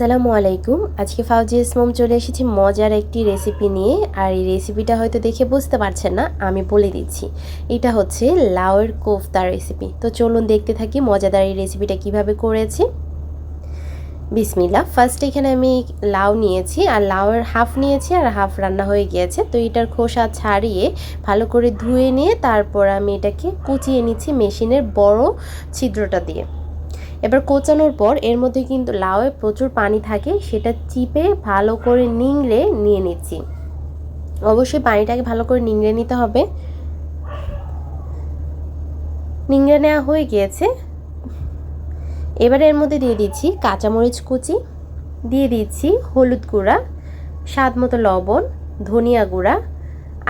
আসসালামু আলাইকুম। আজকে ফাউজিয়াস মোম চলে এসেছি মজার একটি রেসিপি নিয়ে। আর এই রেসিপিটা হয়তো দেখে বুঝতে পারছেন না, আমি বলে দিচ্ছি। এটা হচ্ছে লাউয়ের কোফতার রেসিপি তো চলুন দেখতে থাকি মজাদার এই রেসিপিটা কীভাবে করেছি। বিসমিল্লা ফার্স্ট এখানে আমি লাউ নিয়েছি, আর লাউয়ের হাফ নিয়েছি, আর হাফ রান্না হয়ে গিয়েছে। তো এটার খোসা ছাড়িয়ে ভালো করে ধুয়ে নিয়ে, তারপর আমি এটাকে কুচিয়ে নিচ্ছি মেশিনের বড় ছিদ্রটা দিয়ে। এবার কোচানোর পর এর মধ্যে কিন্তু লাউয়ে প্রচুর পানি থাকে, সেটা চিপে ভালো করে নিংড়ে নিয়ে নিচ্ছি। অবশ্যই পানিটাকে ভালো করে নিংড়ে নিতে হবে। নিংড়ে নেওয়া হয়ে গিয়েছে। এবার এর মধ্যে দিয়ে দিচ্ছি কাঁচামরিচ কুচি, দিয়ে দিচ্ছি হলুদ গুঁড়া, স্বাদ মতো লবণ, ধনিয়া গুঁড়া,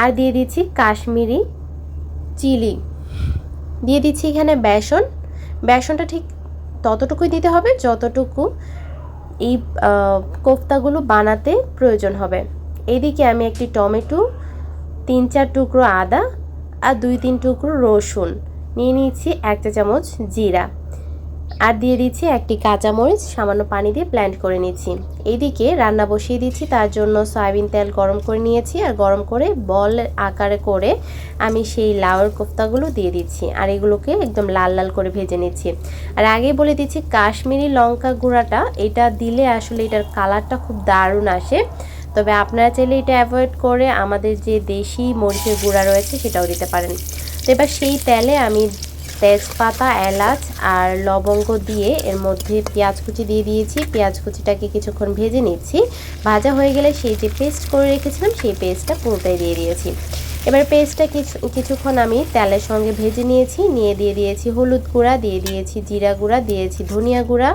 আর দিয়ে দিচ্ছি কাশ্মীরি চিলি। দিয়ে দিচ্ছি এখানে বেসন। বেসনটা ঠিক ততটুকুই দিতে হবে যতটুকু এই কোফতাগুলো বানাতে প্রয়োজন হবে। এদিকে আমি একটি টমেটো, তিন চার টুকরো আদা আর দুই তিন টুকরো রসুন নিয়ে নিয়েছি একটা চামচ জিরা। আর দিয়ে দিচ্ছি একটি কাঁচামরিচ, সামান্য পানি দিয়ে ব্ল্যান্ড করে নিচ্ছি। এদিকে রান্না বসিয়ে দিচ্ছি, তার জন্য সয়াবিন তেল গরম করে নিয়েছি আর গরম করে বল আকারে করে আমি সেই লাউয়ের কোফতাগুলো দিয়ে দিচ্ছি আর এগুলোকে একদম লাল লাল করে ভেজে নিচ্ছি। আর আগে বলে দিচ্ছি, কাশ্মীরি লঙ্কা গুঁড়াটা, এটা দিলে আসলে এটার কালারটা খুব দারুণ আসে। তবে আপনারা চাইলে এটা অ্যাভয়েড করে আমাদের যে দেশি মরিচের গুঁড়া রয়েছে সেটাও দিতে পারেন। তো এবার সেই তেলে আমি তেজপাতা, এলাচ আর লবঙ্গ দিয়ে এর মধ্যে পেঁয়াজ কুচি দিয়ে দিয়েছি। পেঁয়াজ কুচিটাকে কিছুক্ষণ ভেজে নিচ্ছি। ভাজা হয়ে গেলে সেই যে পেস্ট করে রেখেছিলাম, সেই পেস্টটা পুরোটাই দিয়ে দিয়েছি। এবার পেস্টটা কিছু, কিছুক্ষণ আমি তেলের সঙ্গে ভেজে নিয়েছি। নিয়ে দিয়ে দিয়েছি হলুদ গুঁড়া, দিয়ে দিয়েছি জিরা গুঁড়া, দিয়েছি ধনিয়া গুঁড়া,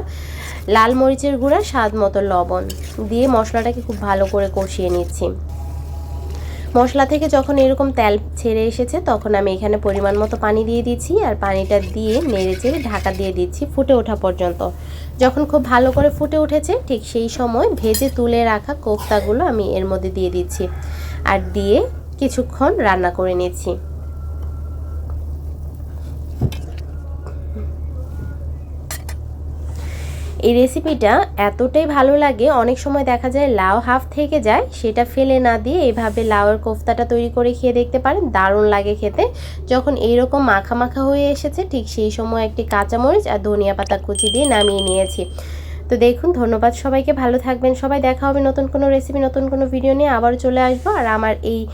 লাল মরিচের গুঁড়া, স্বাদ মতো লবণ। দিয়ে মশলাটাকে খুব ভালো করে কষিয়ে নিচ্ছি। মশলা থেকে যখন এরকম তেল ছেড়ে এসেছে, তখন আমি এখানে পরিমাণ মতো পানি দিয়ে দিচ্ছি আর পানিটা দিয়ে নেড়ে চেড়ে ঢাকা দিয়ে দিচ্ছি ফুটে ওঠা পর্যন্ত। যখন খুব ভালো করে ফুটে উঠেছে, ঠিক সেই সময় ভেজে তুলে রাখা কোফতাগুলো আমি এর মধ্যে দিয়ে দিচ্ছি। আর দিয়ে কিছুক্ষণ রান্না করে নিচ্ছি। এই রেসিপিটা এতটাই ভালো লাগে, অনেক সময় দেখা যায় লাউ হাফ থেকে যায়, সেটা ফেলে না দিয়ে এভাবে লাউয়ের কোফতাটা তৈরি করে খেয়ে দেখতে পারেন, দারুণ লাগে খেতে। যখন এইরকম মাখা মাখা হয়ে এসেছে, ঠিক সেই সময় একটি কাঁচামরিচ আর ধনিয়া পাতা কুচি দিয়ে নামিয়ে নিয়েছি। তো দেখুন, ধন্যবাদ সবাইকে, ভালো থাকবেন সবাই, দেখা হবে নতুন কোনো রেসিপি নতুন কোনো ভিডিও নিয়ে আবার চলে আসব। আর আমার এই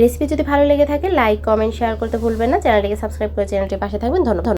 রেসিপি যদি ভালো লেগে থাকে লাইক কমেন্ট শেয়ার করতে ভুলবেন না। চ্যানেলটিকে সাবস্ক্রাইব করে চ্যানেলটির পাশে থাকবেন। ধন্যবাদ।